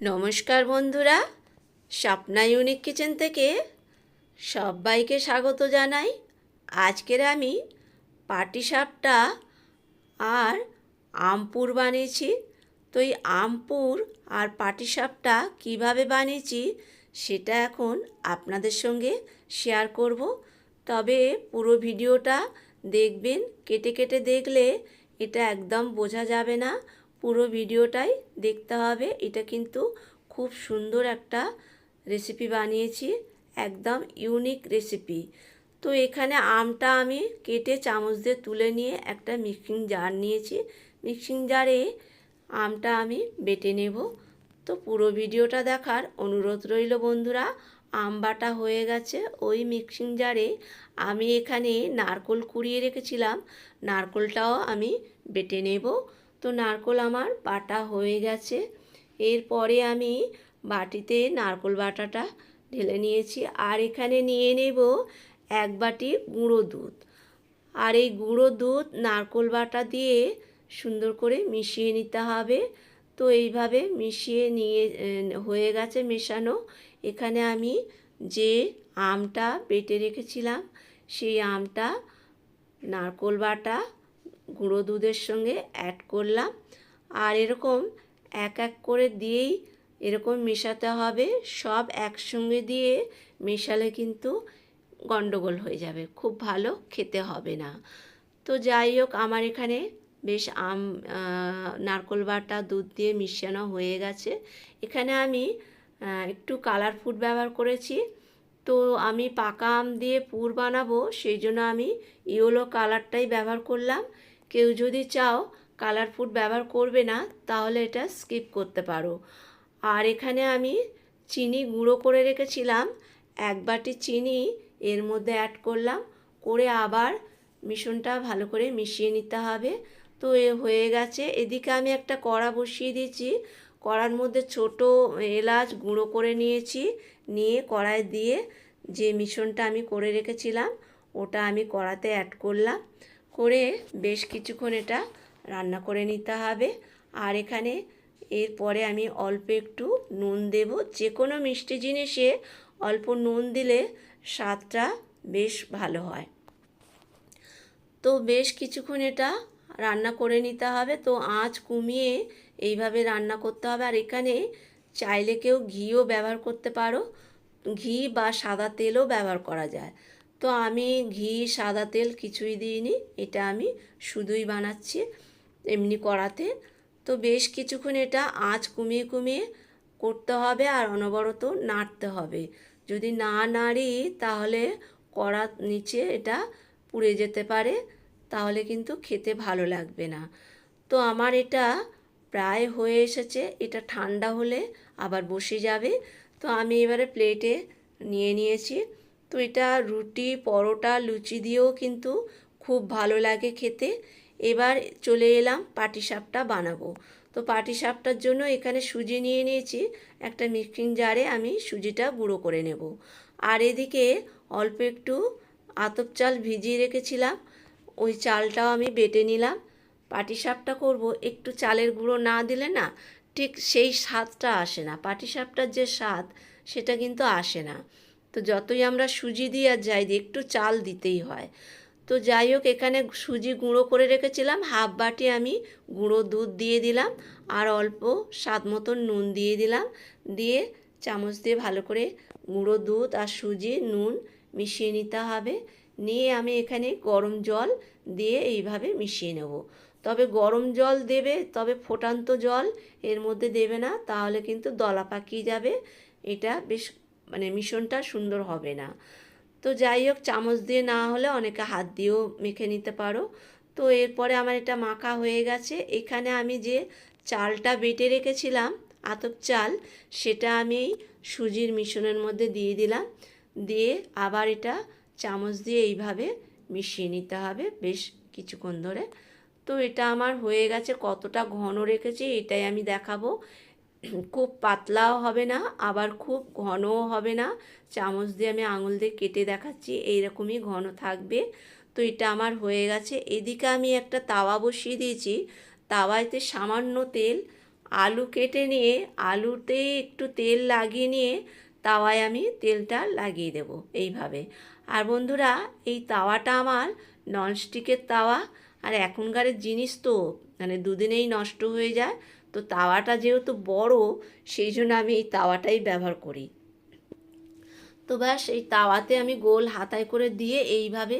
নমস্কার বন্ধুরা, Swapna unique kitchen থেকে সবাইকে স্বাগত জানাই। আজকের আমি পাটিসাপটা আর আমপুর বানিয়েছি। তো এই আমপুর আর পাটিসাপটা কীভাবে বানিয়েছি সেটা এখন আপনাদের সঙ্গে শেয়ার করব। তবে পুরো ভিডিওটা দেখবেন, কেটে কেটে দেখলে এটা একদম বোঝা যাবে না। পুরো ভিডিওটাই দেখতে হবে। এটা কিন্তু খুব সুন্দর একটা রেসিপি বানিয়েছি, একদম ইউনিক রেসিপি তো এখানে আমটা আমি কেটে চামচ দিয়ে তুলে নিয়ে একটা মিক্সিং জার নিয়েছি। মিক্সিং জারে আমটা আমি বেটে নেব। তো পুরো ভিডিওটা দেখার অনুরোধ রইল বন্ধুরা, আম বাটা হয়ে গেছে। ওই মিক্সিং জারে আমি এখানে নারকোল কুড়িয়ে রেখেছিলাম। নারকোলটাও আমি বেটে নেব। তো নারকোল আমার বাটা হয়ে গেছে। এরপরে আমি বাটিতে নারকোল বাটাটা ঢেলে নিয়েছি আর এখানে নিয়ে নেব এক বাটি গুঁড়ো দুধ। আর এই গুঁড়ো দুধ নারকোল বাটা দিয়ে সুন্দর করে মিশিয়ে নিতে হবে। তো এইভাবে মিশিয়ে নিয়ে হয়ে গেছে মেশানো। এখানে আমি যে আমটা বেটে রেখেছিলাম, সেই আমটা নারকোল বাটা গুঁড়ো দুধের সঙ্গে অ্যাড করলাম। আর এরকম এক এক করে দিয়েই এরকম মেশাতে হবে। সব একসঙ্গে দিয়ে মেশালে কিন্তু গন্ডগোল হয়ে যাবে। খুব ভালো খেতে হবে না। তো যাই হোক, আমার এখানে বেশ আম নারকোল বাটা দুধ দিয়ে মিশানো হয়ে গেছে। এখানে আমি একটু কালার ফুড ব্যবহার করেছি। তো আমি পাকা আম দিয়ে পুর বানাবো, সেই জন্য আমি ইয়েলো কালারটাই ব্যবহার করলাম। কেউ যদি চাও কালার ফুড ব্যবহার করবে না, তাহলে এটা স্কিপ করতে পারো। আর এখানে আমি চিনি গুঁড়ো করে রেখেছিলাম, এক বাটি চিনি এর মধ্যে অ্যাড করলাম, করে আবার মিশ্রণটা ভালো করে মিশিয়ে নিতে হবে। তো এ হয়ে গেছে। এদিকে আমি একটা কড়া বসিয়ে দিয়েছি। কড়ার মধ্যে ছোট এলাচ গুঁড়ো করে নিয়েছি, নিয়ে কড়ায় দিয়ে যে মিশ্রণটা আমি করে রেখেছিলাম, ওটা আমি কড়াতে অ্যাড করলাম। করে বেশ কিছুক্ষণ এটা রান্না করে নিতে হবে। আর এখানে এরপরে আমি অল্প একটু নুন দেব। যে কোনো মিষ্টি জিনিসে অল্প নুন দিলে স্বাদটা বেশ ভালো হয়। তো বেশ কিছুক্ষণ এটা রান্না করে নিতে হবে। তো আঁচ কমিয়ে এইভাবে রান্না করতে হবে। আর এখানে চাইলে কেউ ঘিও ব্যবহার করতে পারো। ঘি বা সাদা তেলও ব্যবহার করা যায়। তো আমি ঘি, সাদা তেল কিছুই দিইনি। এটা আমি শুধুই বানাচ্ছি এমনি কড়াতে। তো বেশ কিছুক্ষণ এটা আঁচ কমিয়ে কমিয়ে করতে হবে আর অনবরত নাড়তে হবে। যদি না নাড়ি তাহলে কড়া নিচে এটা পুড়ে যেতে পারে, তাহলে কিন্তু খেতে ভালো লাগবে না। তো আমার এটা প্রায় হয়ে এসেছে, এটা ঠান্ডা হলে আবার বসে যাবে। তো আমি এবারে প্লেটে নিয়ে নিয়েছি। তো এটা রুটি, পরোটা, লুচি দিয়েও কিন্তু খুব ভালো লাগে খেতে। এবার চলে এলাম পাটিসাপটা বানাবো। তো পাটিসাপটার জন্য এখানে সুজি নিয়ে নিয়েছি। একটা মিক্সিং জারে আমি সুজিটা গুঁড়ো করে নেব। আর এদিকে অল্প একটু আতপ চাল ভিজিয়ে রেখেছিলাম। ওই চালটাও আমি বেটে নিলাম। পাটিসাপটা করব, একটু চালের গুঁড়ো না দিলে না ঠিক সেই স্বাদটা আসে না। পাটিসাপটার যে স্বাদ, সেটা কিন্তু আসে না। তো যতই আমরা সুজি দিয়ে আর যাই দিই, একটু চাল দিতেই হয়। তো যাই হোক, এখানে সুজি গুঁড়ো করে রেখেছিলাম, হাফ বাটি আমি গুঁড়ো দুধ দিয়ে দিলাম আর অল্প স্বাদ মতন নুন দিয়ে দিলাম। দিয়ে চামচ দিয়ে ভালো করে গুঁড়ো দুধ আর সুজি, নুন মিশিয়ে নিতে হবে। নিয়ে আমি এখানে গরম জল দিয়ে এইভাবে মিশিয়ে নেব। তবে গরম জল দেবে, তবে ফোটান্ত জল এর মধ্যে দেবে না, তাহলে কিন্তু দলা পাকিয়ে যাবে। এটা বেশ মানে মিশনটা সুন্দর হবে না। তো যাই হোক চামচ দিয়ে না হলে অনেকে হাত দিয়েও মেখে নিতে পারো। তো এরপরে আমার এটা মাখা হয়ে গেছে। এখানে আমি যে চালটা বেটে রেখেছিলাম, আতপ চাল, সেটা আমি সুজির মিশ্রণের মধ্যে দিয়ে দিলাম। দিয়ে আবার এটা চামচ দিয়ে এইভাবে মিশিয়ে নিতে হবে বেশ কিছুক্ষণ ধরে। তো এটা আমার হয়ে গেছে, কতটা ঘন রেখেছি এটাই আমি দেখাবো। খুব পাতলাও হবে না, আবার খুব ঘনও হবে না। চামচ দিয়ে আমি আঙুল দিয়ে কেটে দেখাচ্ছি, এইরকমই ঘন থাকবে। তো এটা আমার হয়ে গেছে। এদিকে আমি একটা তাওয়া বসিয়ে দিয়েছি। তাওয়াতে সামান্য তেল, আলু কেটে নিয়ে, আলুতে একটু তেল লাগিয়ে নিয়ে তাওয়ায় আমি তেলটা লাগিয়ে দেব এইভাবে। আর বন্ধুরা, এই তাওয়াটা আমার ননস্টিকের তাওয়া। আর এখনকারের জিনিস তো মানে দুদিনেই নষ্ট হয়ে যায়। তো তাওয়াটা যেহেতু বড়, সেই জন্য আমি এই তাওয়াটাই ব্যবহার করি। তো ব্যাস, এই তাওয়াতে আমি গোল হাতায় করে দিয়ে এইভাবে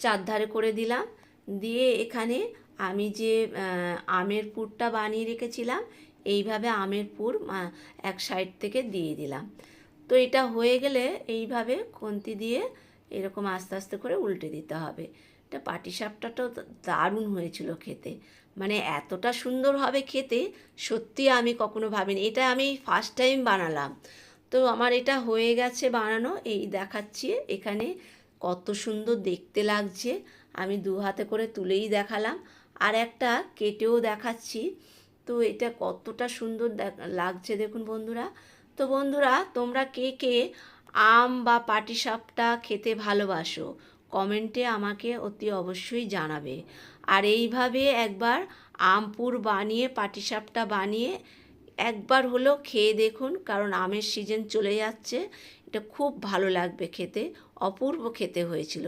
চারধারে করে দিলাম। দিয়ে এখানে আমি যে আমের পুরটা বানিয়ে রেখেছিলাম, এইভাবে আমের পুর এক সাইড থেকে দিয়ে দিলাম। তো এটা হয়ে গেলে এইভাবে খুন্তি দিয়ে এরকম আস্তে আস্তে করে উল্টে দিতে হবে। এটা পাটিসাপটাটাও দারুণ হয়েছিল খেতে। মানে এতটা সুন্দর হবে খেতে, সত্যি আমি কখনো ভাবিনি। এটা আমি ফার্স্ট টাইম বানালাম। তো আমার এটা হয়ে গেছে বানানো। এই দেখাচ্ছি এখানে কত সুন্দর দেখতে লাগছে। আমি দু হাতে করে তুলেই দেখালাম। আর একটা কেটেও দেখাচ্ছি। তো এটা কতটা সুন্দর লাগছে দেখুন বন্ধুরা। তো বন্ধুরা, তোমরা কে কে আম বা পাটিসাপটা খেতে ভালোবাসো? কমেন্টে আমাকে অতি অবশ্যই জানাবে। আর এইভাবে একবার আমপুর বানিয়ে, পাটিসাপটা বানিয়ে একবার হলো খেয়ে দেখুন, কারণ আমের সিজন চলে যাচ্ছে। এটা খুব ভালো লাগবে খেতে, অপূর্ব খেতে হয়েছিল।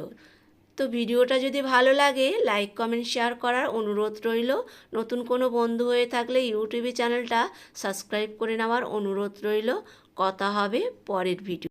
তো ভিডিওটা যদি ভালো লাগে লাইক কমেন্ট শেয়ার করার অনুরোধ রইল। নতুন কোনো বন্ধু হয়ে থাকলে ইউটিউবে চ্যানেলটা সাবস্ক্রাইব করে নেওয়ার অনুরোধ রইল। কথা হবে পরের ভিডিও